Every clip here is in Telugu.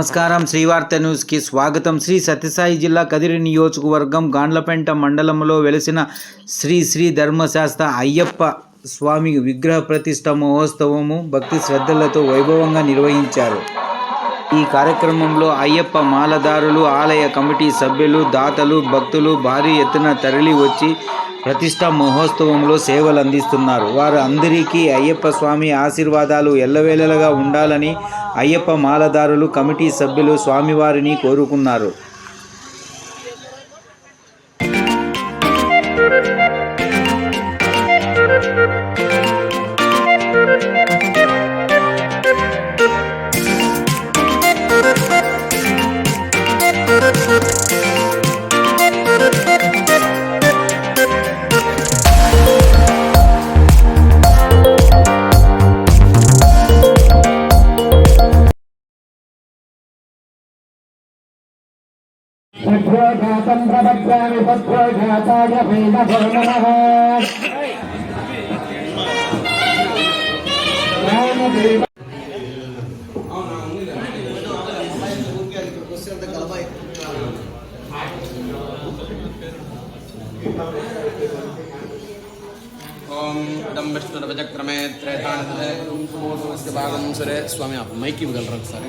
నమస్కారం. శ్రీవార్త న్యూస్కి స్వాగతం. శ్రీ సత్యసాయి జిల్లా కదిరి నియోజకవర్గం గాండ్లపేంట మండలంలో వెలిసిన శ్రీ శ్రీ ధర్మశాస్త్ర అయ్యప్ప స్వామి విగ్రహ ప్రతిష్ట మహోత్సవము భక్తి శ్రద్ధలతో వైభవంగా నిర్వహించారు. ఈ కార్యక్రమంలో అయ్యప్ప మాలదారులు ఆలయ కమిటీ సభ్యులు దాతలు భక్తులు భారీ ఎత్తున తరలి వచ్చి ప్రతిష్ట మహోత్సవంలో సేవలు అందిస్తున్నారు. వారు అందరికీ అయ్యప్ప స్వామి ఆశీర్వాదాలు ఎల్లవేళలుగా ఉండాలని అయ్యప్ప మాలదారులు కమిటీ సభ్యులు స్వామివారిని కోరుకున్నారు. सर्वोघाताय वेदभो नमः रामदेव ओम डम्बस्टुरभजक्रमे त्रेताणतले सुरे स्वामी आप माइक की बदल रहे सारे।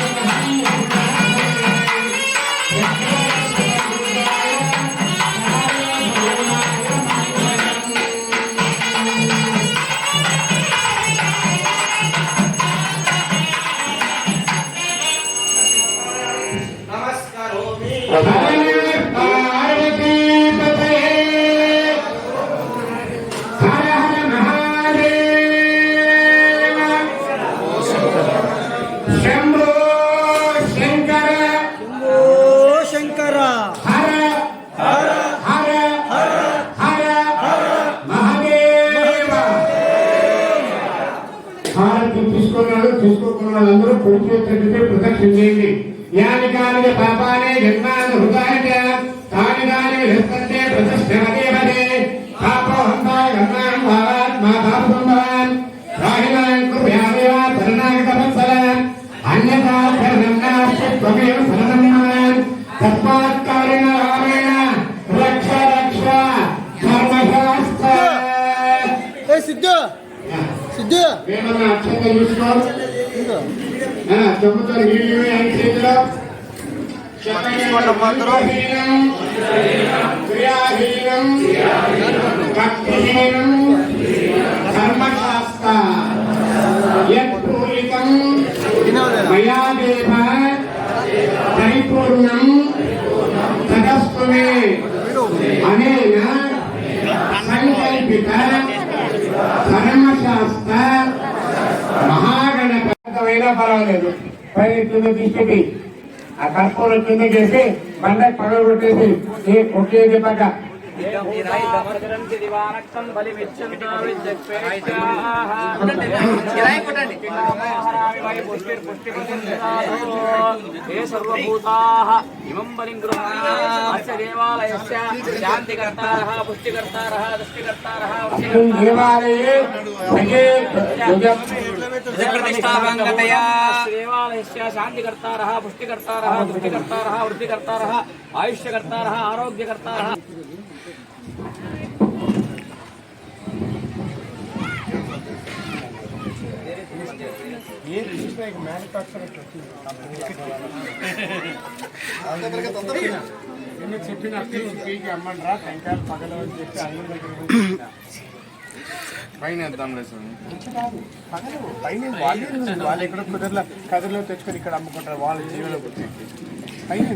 Gracias. చేయండి యాని కాని పాపానే జన్మాను హృదయ తాని కాని విహస్తంతే ప్రతిష్ఠాదేవతే పాపోహంతాయ గన్నాం భావాత్ మా పాపం రాహిలాన్ కృపయాదేవ శరణాగత వత్సల అన్యథా శరణం నాస్తి త్వమేవ శరణం మమ తస్మాత్ కారిణ రామేణ. రక్ష రక్ష ధర్మశాస్త్ర. ఏ సిద్ధు? సిద్ధు? ఏమన్నా అక్షంగా చూసుకో. చెప్పుతారు నీళ్ళు అని చేతిలో క్రియాహీనం భక్తిహీనం ధర్మశాస్త్ర యత్పూరితం మయా దేవ పరిపూర్ణం తదస్సుమే అనేన సంకల్పిత మహాగణపతమైనా పర్వాలేదు పైన కింద తీసుకెట్టి ఆ కర్పూరం కింద చేసి బండ పగలు కొట్టేసి ఏ కొట్టేది పక్క ఏ సర్వభూతాః ఇమం బలిం గృహాణి అస్య దేవాలయస్య శాంతికర్తారः పుష్టికర్తారः దృష్టికర్తారः अस्मिन् देवालये भगे ध्वजम् ప్రతిష్టాభంగతయా దేవాలయస్య శాంతికర్తారः పుష్టికర్తారः దృష్టికర్తారः వృద్ధికర్తారः ఆయుష్యకర్తారः ఆరోగ్యకర్తారः పైన వేద్దాం లేదు స్వామి పైన పైన వాళ్ళు ఎక్కడ కుదరలా కథలో తెచ్చుకొని ఇక్కడ అమ్ముకుంటారు. వాళ్ళ జీవిలో పైన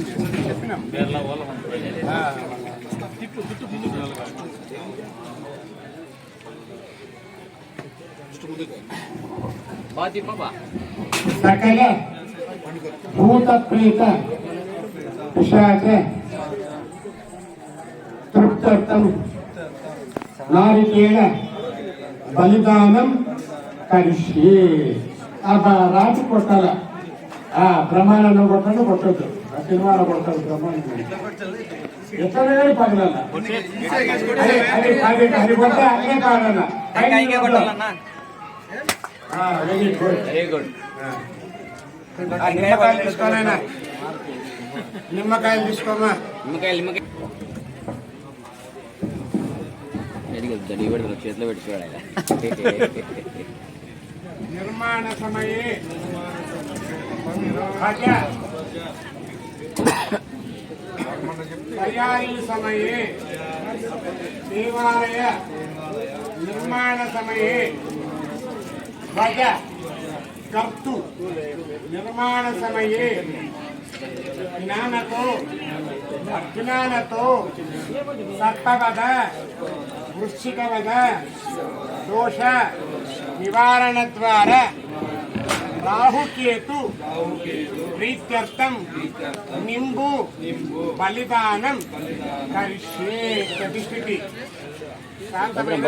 చెప్పినాం. సకల భూత ప్రేత విశాఖ తృప్తర్థం. నాలుగు బలిదానం బ- రాతి కొట్టాల. ఆ ప్రమాణంలో కొట్టను కొట్టద్దు. సినిమాలో కొట్టదు ప్రమాణం ఎక్కడ పగలన్న. అది అది కొట్ట అదే కాదన్న. వెరీ గుడ్ వెరీ గుడ్ ఆ నిమ్మకాయలు తీసుకోనైనా నిమ్మకాయలు తీసుకోమా నిమ్మకాయలు నిమ్మకాయ దడి పెడతారు చేతిలో పెట్టుకోవాలి నిర్మాణ సమయే. భజ సమయే. దేవాలయ నిర్మాణ సమయే. భజ కర్తు. నిర్మాణ సమయే. జ్ఞానతో అజ్ఞానతో సర్పవద. వృశ్చికవద దోష నివారణ ద్వారా రాహుకేతు ప్రీత్యర్థం నింబు బలిదానం కరిష్యే ప్రతిష్ఠితి. శాంతమైన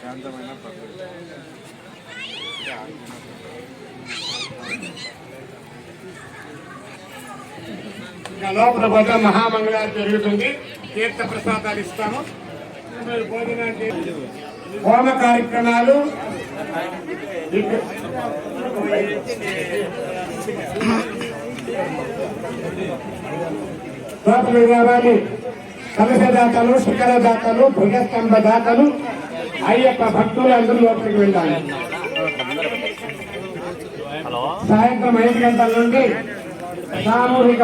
శాంతమైన ఇక లోపల పోతే మహామంగళాలు జరుగుతుంది తీర్థ ప్రసాదాలు ఇస్తాము హోమ కార్యక్రమాలు లోపలికి రావాలి కలశదాతలు శిఖర దాతలు భుజస్తంభ దాతలు అయ్యప్ప భక్తులు అందరూ లోపలికి వెళ్ళాలి. సాయంత్రం ఐదు గంటల నుండి సామూహిక